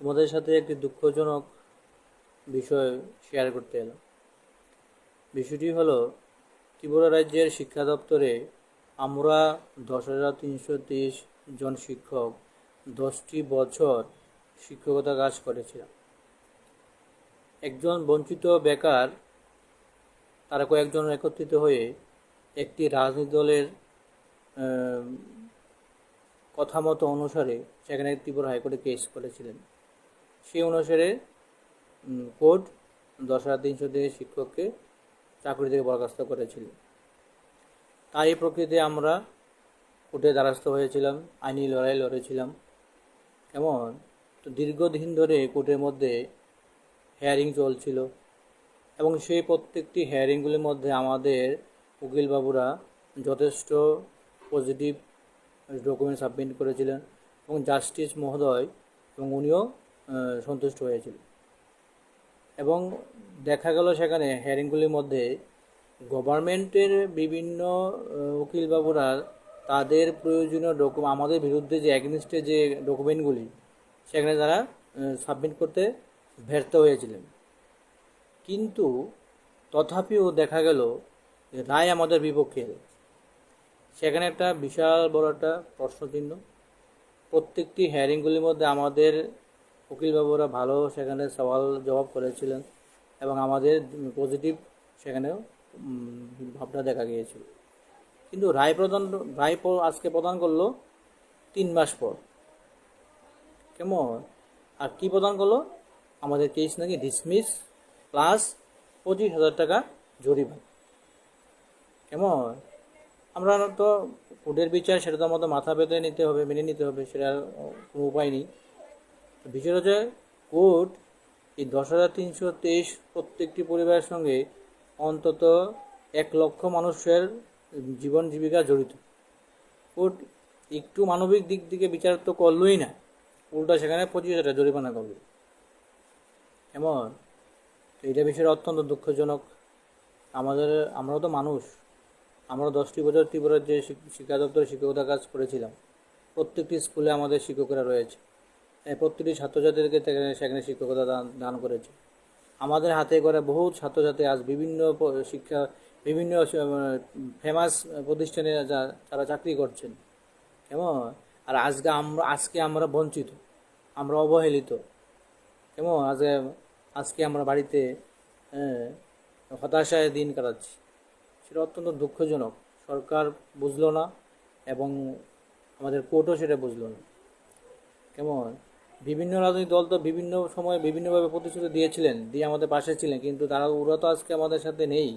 তোমাদের সাথে একটি দুঃখজনক বিষয় শেয়ার করতে এলাম। বিষয়টি হলো, ত্রিপুরা রাজ্যের শিক্ষা দপ্তরে আমরা দশ হাজার তিনশো তেইশ জন শিক্ষক দশটি বছর শিক্ষকতা কাজ করেছিলাম। একজন বঞ্চিত বেকার, তারা কয়েকজন একত্রিত হয়ে একটি রাজনৈতিক দলের কথা মতো অনুসারে সেখানে ত্রিপুরা হাইকোর্টে কেস করেছিলেন। সেই অনুসারে কোর্ট দশ হাজার তিনশো দিয়ে শিক্ষককে চাকরি থেকে বরখাস্ত করেছিল। তাই প্রকৃতিতে আমরা কোর্টে দ্বারস্থ হয়েছিলাম, আইনি লড়াই লড়েছিলাম। কেমন? তো দীর্ঘদিন ধরে কোর্টের মধ্যে হেয়ারিং চলছিল এবং সেই প্রত্যেকটি হেয়ারিংগুলির মধ্যে আমাদের উকিলবাবুরা যথেষ্ট পজিটিভ ডকুমেন্ট সাবমিট করেছিলেন এবং জাস্টিস মহোদয় এবং উনিও সন্তুষ্ট হয়েছিল। এবং দেখা গেল সেখানে হেয়ারিংগুলির মধ্যে গভর্নমেন্টের বিভিন্ন উকিলবাবুরা তাদের প্রয়োজনীয় ডকুমেন্ট আমাদের বিরুদ্ধে যে অ্যাগনিস্টে যে ডকুমেন্টগুলি সেখানে তারা সাবমিট করতে ব্যর্থ হয়েছিলেন। কিন্তু তথাপিও দেখা গেল রায় আমাদের বিপক্ষে সেখানে একটা বিশাল বড় একটা প্রশ্নচিহ্ন। প্রত্যেকটি হেয়ারিংগুলির মধ্যে আমাদের উকিলবাবুরা ভালো সেখানে সওয়াল জবাব করেছিলেন এবং আমাদের পজিটিভ সেখানেও ভাবনা দেখা গিয়েছিল। কিন্তু রায় প্রদান রায় আজকে প্রদান করল তিন মাস পর। কেমন? আর কি প্রদান করল? আমাদের কেস নাকি ডিসমিস প্লাস পঁচিশ হাজার টাকা জরিমানা। কেমন? আমরা তো কোর্টের বিচার সেটা তো আমাদের মাথা পেতে নিতে হবে, মেনে নিতে হবে, সেটা কোনো উপায় নেই। হচ্ছে কোর্ট এই দশ হাজার তিনশো তেইশ প্রত্যেকটি পরিবারের সঙ্গে অন্তত এক লক্ষ মানুষের জীবন জীবিকা জড়িত। কোর্ট একটু মানবিক দিক থেকে বিচার তো করলোই না। উল্টা সেখানে পঁচিশ হাজার জরিমানা করল। এমন এটা বিষয়টা অত্যন্ত দুঃখজনক। আমাদের, আমরাও তো মানুষ। আমরা দশটি বছর ত্রিপুরার যে শিক- শিক্ষা দপ্তরে শিক্ষকতা কাজ করেছিলাম, প্রত্যেকটি স্কুলে আমাদের শিক্ষকরা রয়েছে। প্রত্যেকটি ছাত্রছাত্রীদেরকে সেখানে শিক্ষকতা দান দান করেছে। আমাদের হাতে করে বহু ছাত্রছাত্রী আজ বিভিন্ন শিক্ষা, বিভিন্ন ফেমাস প্রতিষ্ঠানে যারা চাকরি করছেন। কেমন? আর আজকে আমরা আজকে আমরা বঞ্চিত, আমরা অবহেলিত। কেমন? আজকে আজকে আমরা বাড়িতে হতাশায় দিন কাটাচ্ছি। সেটা অত্যন্ত দুঃখজনক। সরকার বুঝলো না এবং আমাদের কোর্টও সেটা বুঝলো না। কেমন? বিভিন্ন রাজনৈতিক দল তো বিভিন্ন সময় বিভিন্নভাবে প্রতিশ্রুতি দিয়েছিলেন, দিয়ে আমাদের পাশে ছিলেন, কিন্তু তারা, ওরা তো আজকে আমাদের সাথে নেই।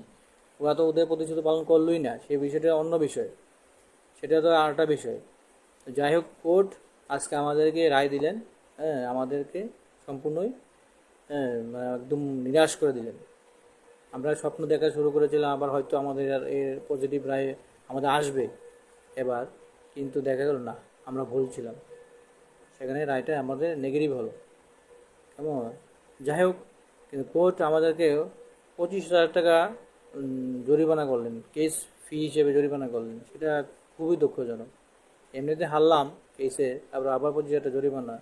ওরা তো ওদের প্রতিশ্রুতি পালন করলোই না সেই বিষয়টা অন্য বিষয়। সেটা তো আরেকটা বিষয়। যাই হোক, কোর্ট আজকে আমাদেরকে রায় দিলেন হ্যাঁ আমাদেরকে সম্পূর্ণই হ্যাঁ একদম নিরাশ করে দিলেন। আমরা স্বপ্ন দেখা শুরু করেছিলাম, আবার হয়তো আমাদের এর পজিটিভ রায় আমাদের আসবে এবার, কিন্তু দেখা গেল না, আমরা ভুল ছিলাম। সেখানে রায়টা আমাদের নেগেটিভ হলো। কেমন? যাই হোক, কিন্তু কোর্ট আমাদেরকে পঁচিশ হাজার টাকা জরিমানা করলেন কেস ফি হিসেবে জরিমানা করলেন। সেটা খুবই দুঃখজনক। এমনিতে হারলাম কেসে আবার আবার পঁচিশ হাজার টাকা জরিমানা।